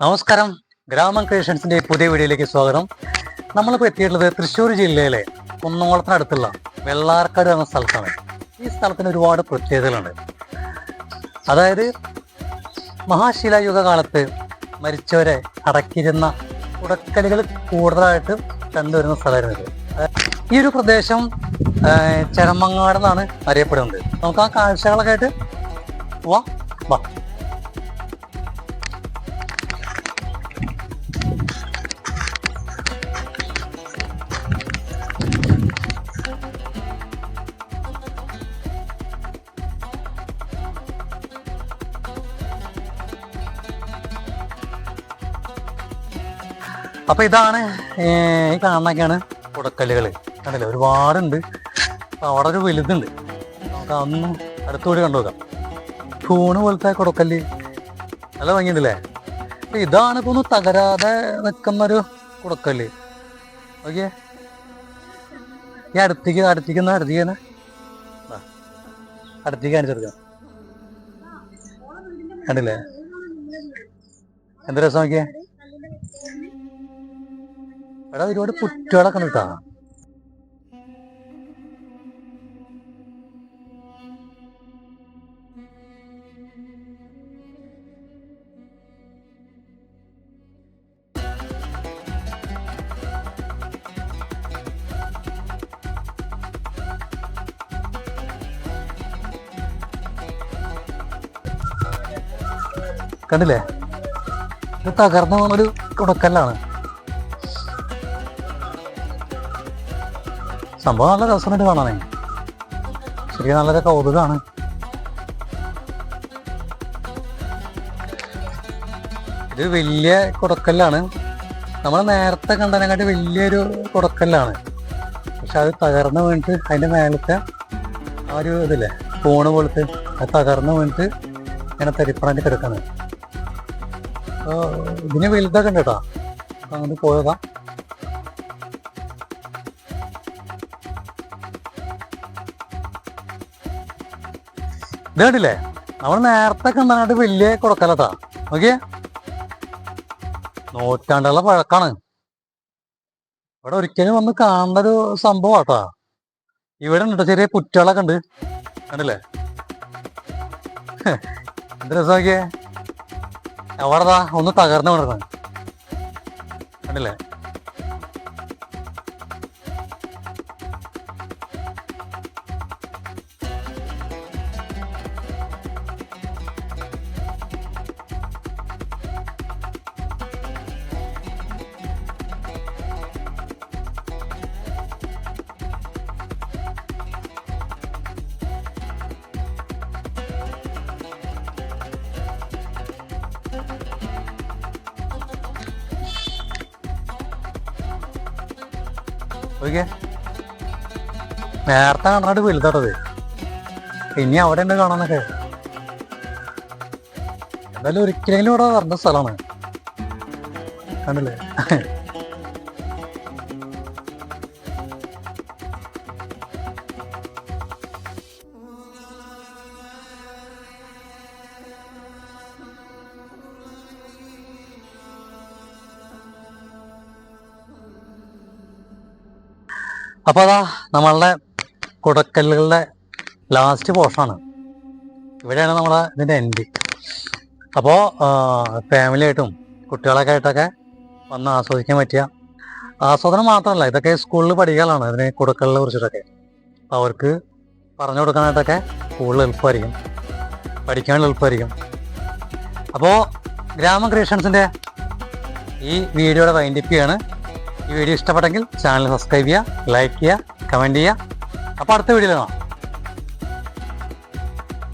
നമസ്കാരം. ഗ്രാമം ക്രിയേഷൻസിന്റെ പുതിയ വീഡിയോയിലേക്ക് സ്വാഗതം. നമ്മളിപ്പോൾ എത്തിയിട്ടുള്ളത് തൃശ്ശൂർ ജില്ലയിലെ കുന്നംകുളത്തിനടുത്തുള്ള വെള്ളാർക്കാട് എന്ന സ്ഥലത്താണ്. ഈ സ്ഥലത്തിന് ഒരുപാട് പ്രത്യേകതകളുണ്ട്. അതായത് മഹാശിലായുഗ കാലത്ത് മരിച്ചവരെ അടക്കിരുന്ന ഉടക്കലുകൾ കൂടുതലായിട്ട് കണ്ടുവരുന്ന സ്ഥലമായിരുന്നു ഈ ഒരു പ്രദേശം ആ, ചരമങ്ങാട് എന്നാണ് അറിയപ്പെടുന്നത്. നമുക്ക് ആ കാഴ്ചകളൊക്കെ ആയിട്ട് വാ വാ. അപ്പൊ ഇതാണ് ഈ കാണുന്നൊക്കെയാണ് കൊടക്കല്ലുകൾ കണ്ടില്ലേ? ഒരുപാടുണ്ട്. അവിടെ ഒരു വലുതുണ്ട്. നമുക്ക് അതൊന്നും അടുത്തുകൂടി കണ്ടുനോക്കാം. തൂണ് പോലത്തെ കുടക്കല്ല്. നല്ല ഭംഗിയുണ്ടല്ലേ? അപ്പൊ ഇതാണ് ഇപ്പൊ ഒന്ന് തകരാതെ നിൽക്കുന്ന ഒരു കുടക്കല്ല്. ഓക്കെ ഈ അടുത്തേക്ക് അടുത്തേക്ക് ഒന്ന് അടുത്തേക്ക് തന്നെ. അടുത്തേക്ക് കാണിച്ചെടുക്കാം. കണ്ടില്ലേ? എന്ത് രസം നോക്കിയേ? എടാ ഒരുപാട് പുറ്റുകളൊക്കെ ഉണ്ട് കേട്ടാ കണ്ടില്ലേ? ഇത് തകർന്നു പോകുന്നൊരു കുടക്കല്ലാണ് സംഭവം നല്ല രസമുണ്ട് കാണാനേ. ശരിക്കും നല്ലൊരു കൗതുകമാണ് ഇത് വലിയ കുടക്കല്ലാണ്. നമ്മൾ നേരത്തെ കണ്ടതിനെക്കാട്ടി വലിയൊരു കുടക്കല്ലാണ്. പക്ഷെ അത് തകർന്ന് വീണിട്ട് അതിന്റെ മേലത്തെ ആ ഒരു ഇതില്ലേ പൂണ് പോലത്തെ അത് തകർന്ന് വീണിട്ട് ഇങ്ങനെ തരിപ്പണായിട്ട് കിടക്കുന്നത് ഇതിന് വലുതൊക്കെ ഉണ്ട് കേട്ടോ. അങ്ങനെ പോയതാ ഇത് കണ്ടില്ലേ നമ്മൾ നേരത്തെ കണ്ടതിനായിട്ട് വലിയ കുടക്കലത്താ നോക്കിയേ. നൂറ്റാണ്ടുള്ള പഴക്കാണ്. ഇവിടെ ഒരിക്കലും വന്ന് കാണേണ്ട ഒരു സംഭവം ആട്ടാ. ഇവിടെ ഉണ്ട് ചെറിയ കുറ്റികളൊക്കെ ഉണ്ട്. കണ്ടില്ലേ? എന്ത് രസം നോക്കിയേ എവിടെതാ? ഒന്ന് തകർന്നു കിടക്കണം കണ്ടില്ലേ? നേരത്തെ കണ്ടിട്ട് വലുതാട്ടത്. ഇനി അവിടെ ഉണ്ട് കാണാനൊക്കെ. എന്തായാലും ഒരിക്കലെങ്കിലും ഇവിടെ വരേണ്ട സ്ഥലമാണ്. കണ്ടില്ലേ? അപ്പൊ അതാ നമ്മളുടെ കുടക്കല്ലുകളുടെ ലാസ്റ്റ് പോർഷനാണ് ഇവിടെയാണ് നമ്മളെ ഇതിന്റെ എൻഡ് അപ്പോൾ ഫാമിലി ആയിട്ടും കുട്ടികളൊക്കെ ആയിട്ടൊക്കെ വന്ന് ആസ്വദിക്കാൻ പറ്റിയ ആസ്വാദനം മാത്രമല്ല ഇതൊക്കെ സ്കൂളിൽ പഠിക്കാനാണ് ഇതിന് കുടക്കലിനെ കുറിച്ചിട്ടൊക്കെ. അപ്പോൾ അവർക്ക് പറഞ്ഞു കൊടുക്കാനായിട്ടൊക്കെ കൂടുതൽ എളുപ്പമായിരിക്കും. പഠിക്കാൻ എളുപ്പമായിരിക്കും. അപ്പോൾ ഗ്രാമ ക്രിയേഷൻസിന്റെ ഈ വീഡിയോയുടെ വൈൻഡിപ്പിയാണ് ഈ വീഡിയോ ഇഷ്ടപ്പെട്ടെങ്കിൽ ചാനൽ സബ്സ്ക്രൈബ് ചെയ്യുക ലൈക്ക് ചെയ്യുക കമന്റ് ചെയ്യുക. അപ്പോൾ അടുത്ത വീഡിയോയിൽ കാണാം.